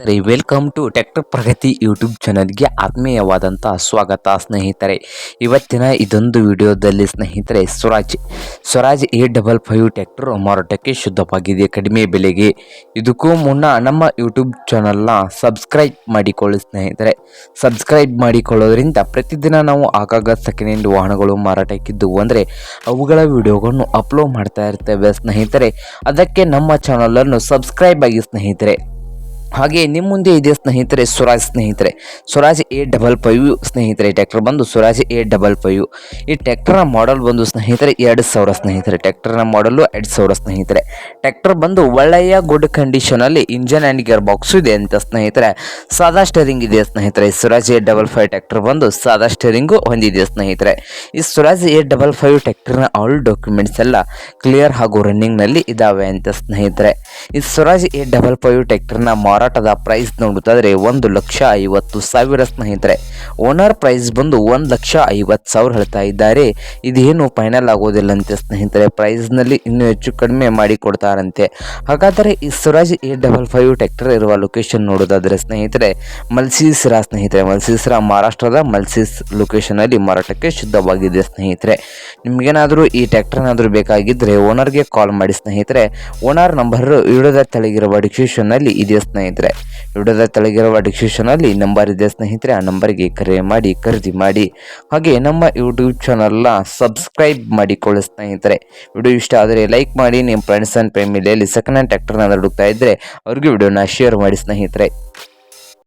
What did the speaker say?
ಸ್ನೇಹಿತರೆ welcome to tractor Pragati YouTube ಚಾನಲ್ಗೆ ಆತ್ಮೀಯವಾದಂಥ ಸ್ವಾಗತ ಸ್ನೇಹಿತರೆ. ಇವತ್ತಿನ ಇದೊಂದು ವಿಡಿಯೋದಲ್ಲಿ ಸ್ನೇಹಿತರೆ, Swaraj Swaraj A double five tractor ಮಾರಾಟಕ್ಕೆ ಶುದ್ಧವಾಗಿದೆ ಕಡಿಮೆ ಬೆಲೆಗೆ. ಇದಕ್ಕೂ ಮುನ್ನ ನಮ್ಮ ಯೂಟ್ಯೂಬ್ ಚಾನಲ್ನ ಸಬ್ಸ್ಕ್ರೈಬ್ ಮಾಡಿಕೊಳ್ಳಿ ಸ್ನೇಹಿತರೆ. ಸಬ್ಸ್ಕ್ರೈಬ್ ಮಾಡಿಕೊಳ್ಳೋದ್ರಿಂದ ಪ್ರತಿದಿನ ನಾವು ಆಗಾಗ ಸೆಕೆಂಡ್ ಹ್ಯಾಂಡ್ ವಾಹನಗಳು ಮಾರಾಟಕ್ಕಿದ್ದವು ಅಂದರೆ ಅವುಗಳ ವಿಡಿಯೋಗಳನ್ನು ಅಪ್ಲೋಡ್ ಮಾಡ್ತಾ ಇರ್ತೇವೆ ಸ್ನೇಹಿತರೆ. ಅದಕ್ಕೆ ನಮ್ಮ ಚಾನಲನ್ನು ಸಬ್ಸ್ಕ್ರೈಬ್ ಆಗಿ ಸ್ನೇಹಿತರೆ. ಹಾಗೆ ನಿಮ್ಮ ಮುಂದೆ ಇದೆ ಸ್ನೇಹಿತರೆ, ಸ್ವರಾಜ್ ಸ್ನೇಹಿತರೆ. ಸ್ವರಾಜ್ ಎ ಡಬಲ್ ಫೈವ್ ಸ್ನೇಹಿತರೆ, ಟ್ರ್ಯಾಕ್ಟರ್ ಬಂದು ಸ್ವರಾಜ್ ಎ ಡಬಲ್ ಫೈವ್. ಈ ಟ್ರ್ಯಾಕ್ಟರ್ನ ಮಾಡಲ್ ಬಂದು ಸ್ನೇಹಿತರೆ, ಎರಡು ಸಾವಿರ ಸ್ನೇಹಿತರೆ. ಟ್ರ್ಯಾಕ್ಟರ್ನ ಮಾಡಲು ಎರಡು ಸಾವಿರ ಸ್ನೇಹಿತರೆ. ಟ್ರ್ಯಾಕ್ಟರ್ ಬಂದು ಒಳ್ಳೆಯ ಗುಡ್ ಕಂಡೀಷನಲ್ಲಿ ಇಂಜನ್ ಆ್ಯಂಡ್ ಗಿಯರ್ ಬಾಕ್ಸು ಇದೆ ಅಂತ ಸ್ನೇಹಿತರೆ. ಸಾದಾ ಸ್ಟೇರಿಂಗ್ ಇದೆ ಸ್ನೇಹಿತರೆ. Swaraj A double five tractor ಬಂದು ಸಾದಾ ಸ್ಟೇರಿಂಗು ಹೊಂದಿದೆ ಸ್ನೇಹಿತರೆ. ಈ ಸ್ವರಾಜ್ ಎ ಡಬಲ್ ಫೈವ್ ಟ್ರ್ಯಾಕ್ಟರ್ನ ಆಲ್ ಡಾಕ್ಯುಮೆಂಟ್ಸ್ ಎಲ್ಲ ಕ್ಲಿಯರ್ ಹಾಗೂ ರನ್ನಿಂಗ್ನಲ್ಲಿ ಇದ್ದಾವೆ ಅಂತ ಸ್ನೇಹಿತರೆ. ಈ ಸ್ವರಾಜ್ ಎ ಡಬಲ್ ಫೈವ್ ಟ್ರ್ಯಾಕ್ಟರ್ನ ಮಾರಾಟದ ಪ್ರೈಸ್ ನೋಡುತ್ತಾದರೆ ಒಂದು ಲಕ್ಷ ಐವತ್ತು ಸಾವಿರ ಸ್ನೇಹಿತರೆ. ಓನರ್ ಪ್ರೈಸ್ ಬಂದು ಒಂದು ಲಕ್ಷ ಐವತ್ತು ಸಾವಿರ ಹೇಳ್ತಾ ಇದ್ದಾರೆ. ಇದೇನು ಫೈನಲ್ ಆಗೋದಿಲ್ಲಂತೆ ಸ್ನೇಹಿತರೆ ಪ್ರೈಸ್ನಲ್ಲಿ ಇನ್ನೂ ಹೆಚ್ಚು ಕಡಿಮೆ ಮಾಡಿ ಕೊಡ್ತಾರಂತೆ. ಹಾಗಾದರೆ ಈ Swaraj A double five tractor ಇರುವ ಲೊಕೇಶನ್ ನೋಡೋದಾದರೆ ಸ್ನೇಹಿತರೆ ಮಲ್ಸೀಸ್ರ ಸ್ನೇಹಿತರೆ ಮಲ್ಸೀಸ್ರ ಮಹಾರಾಷ್ಟ್ರದ ಮಲ್ಸೀಸ್ ಲೊಕೇಶನಲ್ಲಿ ಮಾರಾಟಕ್ಕೆ ಶುದ್ಧವಾಗಿದೆ ಸ್ನೇಹಿತರೆ. ನಿಮಗೇನಾದರೂ ಈ ಟ್ರ್ಯಾಕ್ಟರ್ನಾದರೂ ಬೇಕಾಗಿದ್ದರೆ ಓನರ್ಗೆ ಕಾಲ್ ಮಾಡಿ ಸ್ನೇಹಿತರೆ. ಓನರ್ ನಂಬರ್ ವಿಡಿಯೋದ ತೆಳಗಿರುವ ಡಿಸ್ಕ್ರಿಪ್ಷನ್ನಲ್ಲಿ ಇದೆ ಸ್ನೇಹಿತರೆ. ವಿಡಿಯೋದ ಕೆಳಗಿರುವ ಡಿಸ್ಕ್ರಿಪ್ಷನಲ್ಲಿ ನಂಬರ್ ಇದೆ ಸ್ನೇಹಿತರೆ, ಆ ನಂಬರ್ಗೆ ಕರೆ ಮಾಡಿ, ಖರೀದಿ ಮಾಡಿ, ಹಾಗೆ ನಮ್ಮ ಯೂಟ್ಯೂಬ್ ಚಾನಲ್ನ ಸಬ್ಸ್ಕ್ರೈಬ್ ಮಾಡಿಕೊಳ್ಳಿ ಸ್ನೇಹಿತರೆ. ವಿಡಿಯೋ ಇಷ್ಟ ಆದರೆ ಲೈಕ್ ಮಾಡಿ, ನಿಮ್ಮ ಫ್ರೆಂಡ್ಸ್ ಆ್ಯಂಡ್ ಫ್ಯಾಮಿಲಿಯಲ್ಲಿ ಸೆಕೆಂಡ್ ಹ್ಯಾಂಡ್ ಟ್ರ್ಯಾಕ್ಟರ್ನ ಹುಡುಕ್ತಾ ಇದ್ದರೆ ಅವ್ರಿಗೆ ವಿಡಿಯೋನ ಶೇರ್ ಮಾಡಿ ಸ್ನೇಹಿತರೆ.